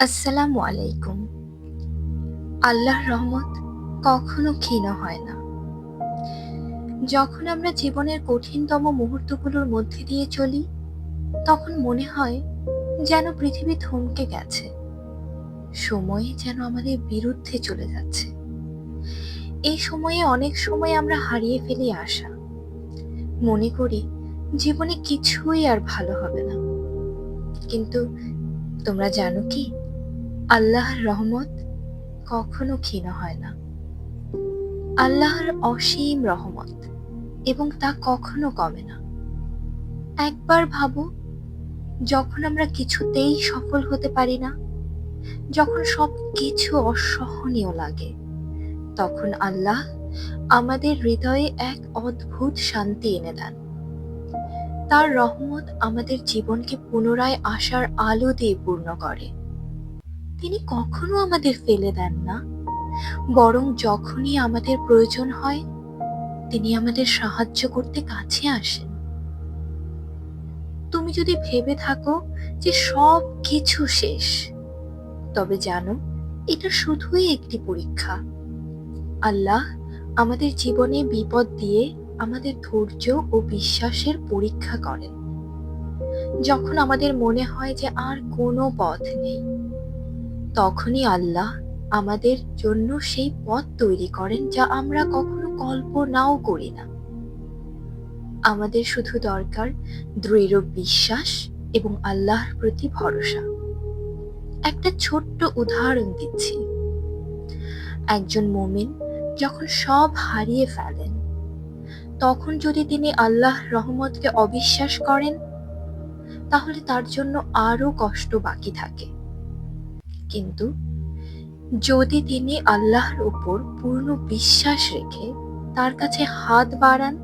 আসসালামু আলাইকুম। আল্লাহর রহমত কখনো ক্ষীণ হয় না। যখন আমরা জীবনের কঠিনতম মুহূর্তগুলোর মধ্যে দিয়ে চলি, তখন মনে হয় যেন পৃথিবী থমকে গেছে। সময় যেন আমাদের বিরুদ্ধে চলে যাচ্ছে। এই সময়ে অনেক সময় আমরা হারিয়ে ফেলি আশা। মনে করি জীবনে কিছুই আর ভালো হবে না। কিন্তু তোমরা জানো কি? আল্লাহর রহমত কখনো ক্ষীণ হয় না। আল্লাহর অসীম রহমত এবং তা কখনো কমে না। একবার ভাবো, যখন আমরা কিছুতেই সফল হতে পারি না, যখন সব কিছু অসহনীয় লাগে, তখন আল্লাহ আমাদের হৃদয়ে এক অদ্ভুত শান্তি এনে দেন। তার রহমত আমাদের জীবনকে পুনরায় আশার আলো দিয়ে পূর্ণ করে। তিনি কখনো আমাদের ফেলে দেন না। বরং যখনই আমাদের প্রয়োজন হয়, তিনি আমাদের সাহায্য করতে কাছে আসেন। তুমি যদি ভেবে থাকো যে সব কিছু শেষ, তবে জানো এটা শুধুই একটি পরীক্ষা। আল্লাহ আমাদের জীবনে বিপদ দিয়ে আমাদের ধৈর্য ও বিশ্বাসের পরীক্ষা করেন। যখন আমাদের মনে হয় যে আর কোনো পথ নেই তখনই আল্লাহ আমাদের জন্য সেই পথ তৈরি করেন যা আমরা কখনো কল্পনাও করি না। আমাদের শুধু দরকার দৃঢ় বিশ্বাস এবং আল্লাহর প্রতি ভরসা। একটা ছোট্ট উদাহরণ দিচ্ছি। একজন মুমিন যখন সব হারিয়ে ফেলেন, তখন যদি তিনি আল্লাহ রহমতকে অবিশ্বাস করেন, তাহলে তার জন্য আরও কষ্ট বাকি থাকে। কিন্তু যদি তিনি আল্লাহর উপর পূর্ণ বিশ্বাস রেখে তার কাছে হাত বাড়ান,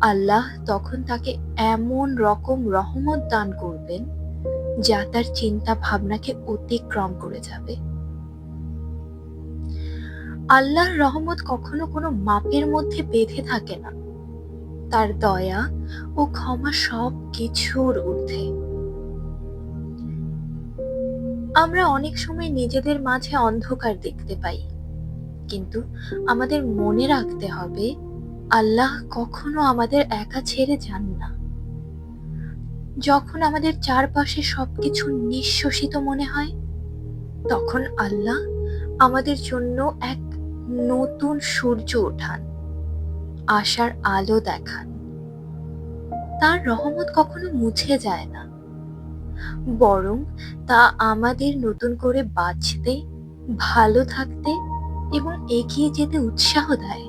আল্লাহ তখন তাকে এমন রকম রহমত দান করবেন যা তার চিন্তা ভাবনাকে অতিক্রম করে যাবে। আল্লাহর রহমত কখনো কোনো মাপের মধ্যে বেঁধে থাকে না। তার দয়া ও ক্ষমা সব কিছুর ঊর্ধ্বে। আমরা অনেক সময় নিজেদের মাঝে অন্ধকার দেখতে পাই। কিন্তু আমাদের মনে রাখতে হবে, আল্লাহ কখনো আমাদের একা ছেড়ে যান না। যখন আমাদের চারপাশে সবকিছু নিঃশ্বসিত মনে হয়, তখন আল্লাহ আমাদের জন্য এক নতুন সূর্য ওঠান, আশার আলো দেখান। তার রহমত কখনো মুছে যায় না। বরং তা আমাদের নতুন করে বাঁচতে, ভালো থাকতে এবং এগিয়ে যেতে উৎসাহ দেয়।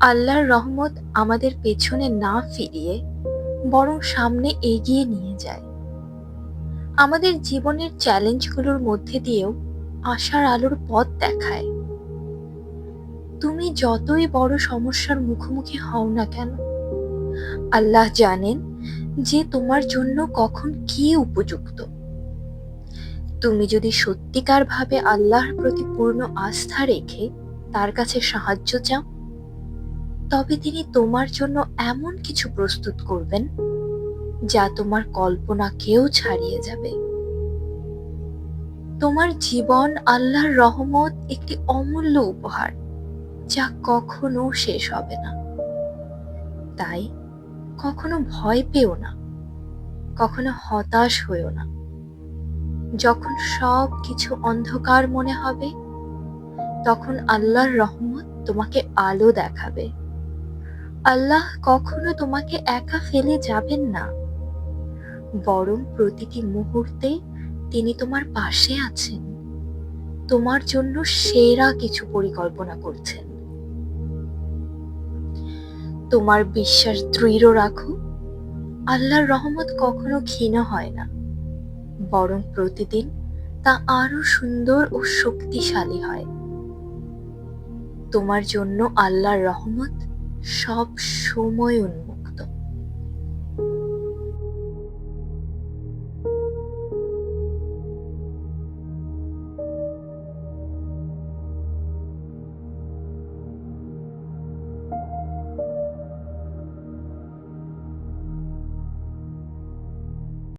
আল্লাহর রহমত আমাদের পেছনে না ফিরিয়ে বরং সামনে এগিয়ে নিয়ে যায়। আমাদের জীবনের চ্যালেঞ্জগুলোর মধ্যে দিয়েও আশার আলোর পথ দেখায়। তুমি যতই বড় সমস্যার মুখোমুখি হও না কেন আল্লাহ জানেন যে তোমার জন্য কখন কি উপযুক্ত। তুমি যদি সত্যিকার ভাবে আল্লাহর প্রতি পূর্ণ আস্থা রেখে তার কাছে সাহায্য চাও, তবে তিনি তোমার জন্য এমন কিছু প্রস্তুত করবেন যা তোমার কল্পনাকেও ছাড়িয়ে যাবে। তোমার জীবন আল্লাহর রহমত একটি অমূল্য উপহার, যা কখনো শেষ হবে না। তাই কখনো ভয় পেও না, কখনো হতাশ হইও না। যখন সব কিছু অন্ধকার মনে হবে, তখন আল্লাহর রহমত তোমাকে আলো দেখাবে। আল্লাহ কখনো তোমাকে একা ফেলে যাবেন না। বরং প্রতিটি মুহূর্তে তিনি তোমার পাশে আছেন। তোমার জন্য সেরা কিছু পরিকল্পনা করছেন। তোমার বিশ্বাস দৃঢ় রাখো। আল্লাহর রহমত কখনো ক্ষীণ হয় না। বরং প্রতিদিন তা আরও সুন্দর ও শক্তিশালী হয়। তোমার জন্য আল্লাহর রহমত সব সময় উন্মুক্ত।